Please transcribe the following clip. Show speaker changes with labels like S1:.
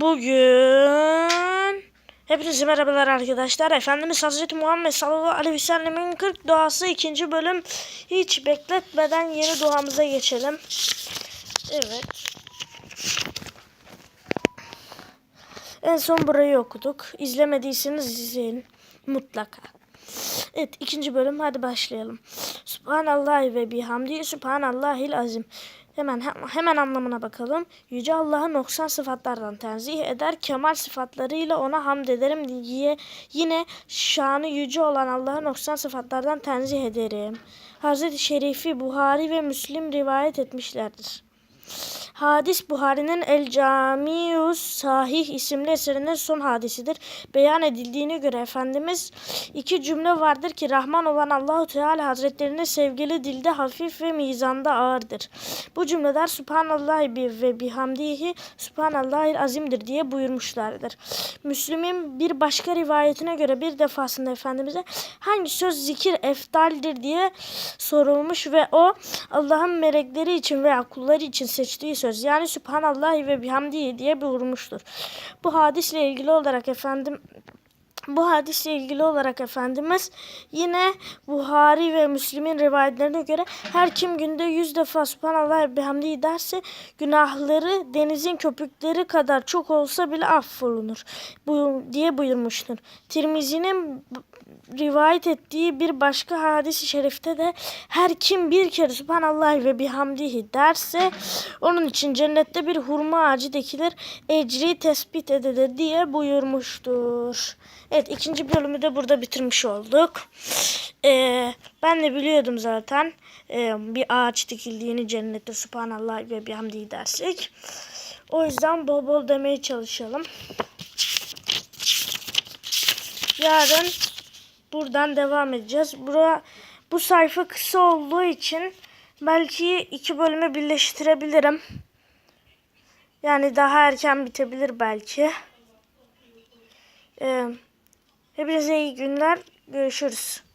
S1: Bugün hepinize merhabalar arkadaşlar. Efendimiz Hazreti Muhammed sallallahu aleyhi ve sellemin 40 duası ikinci bölüm. Hiç bekletmeden yeni duamıza geçelim. Evet. En son burayı okuduk. İzlemediyseniz izleyin. Mutlaka. Evet ikinci bölüm hadi başlayalım. Subhanallah ve bihamdi subhanallahil azim. Hemen hemen anlamına bakalım. Yüce Allah'ı noksan sıfatlardan tenzih eder. Kemal sıfatlarıyla ona hamd ederim diye yine şanı yüce olan Allah'ı noksan sıfatlardan tenzih ederim. Hazreti Şerifi Buhari ve Müslim rivayet etmişlerdir. Hadis Buhari'nin El Camius Sahih isimli eserinin son hadisidir. Beyan edildiğine göre Efendimiz iki cümle vardır ki Rahman olan Allahu Teala Hazretlerine sevgili dilde hafif ve mizanda ağırdır. Bu cümleler Subhanallah ve bihamdihi Subhanallahil azimdir diye buyurmuşlardır. Müslüm'ün bir başka rivayetine göre bir defasında Efendimiz'e hangi söz zikir eftaldir diye sorulmuş ve o Allah'ın melekleri için veya kulları için seçtiği söz yani Subhanallah ve bihamdihi diye buyurmuştur. Bu hadisle ilgili olarak efendim bu hadisle ilgili olarak Efendimiz yine Buhari ve Müslim'in rivayetlerine göre her kim günde yüz defa Subhanallah ve bihamdihi derse günahları denizin köpükleri kadar çok olsa bile affolunur diye buyurmuştur. Tirmizi'nin rivayet ettiği bir başka hadis-i şerifte de her kim bir kere Subhanallah ve bihamdihi derse onun için cennette bir hurma ağacı dikilir ecri tespit edilir diye buyurmuştur. Evet ikinci bölümü de burada bitirmiş olduk. Ee, ben de biliyordum zaten ee, bir ağaç dikildiğini cennette Subhanallah ve bihamdihi dersek. O yüzden bol bol demeye çalışalım. Yarın buradan devam edeceğiz. Bura, bu sayfa kısa olduğu için belki iki bölümü birleştirebilirim. Yani daha erken bitebilir belki. Ee, hepinize iyi günler. Görüşürüz.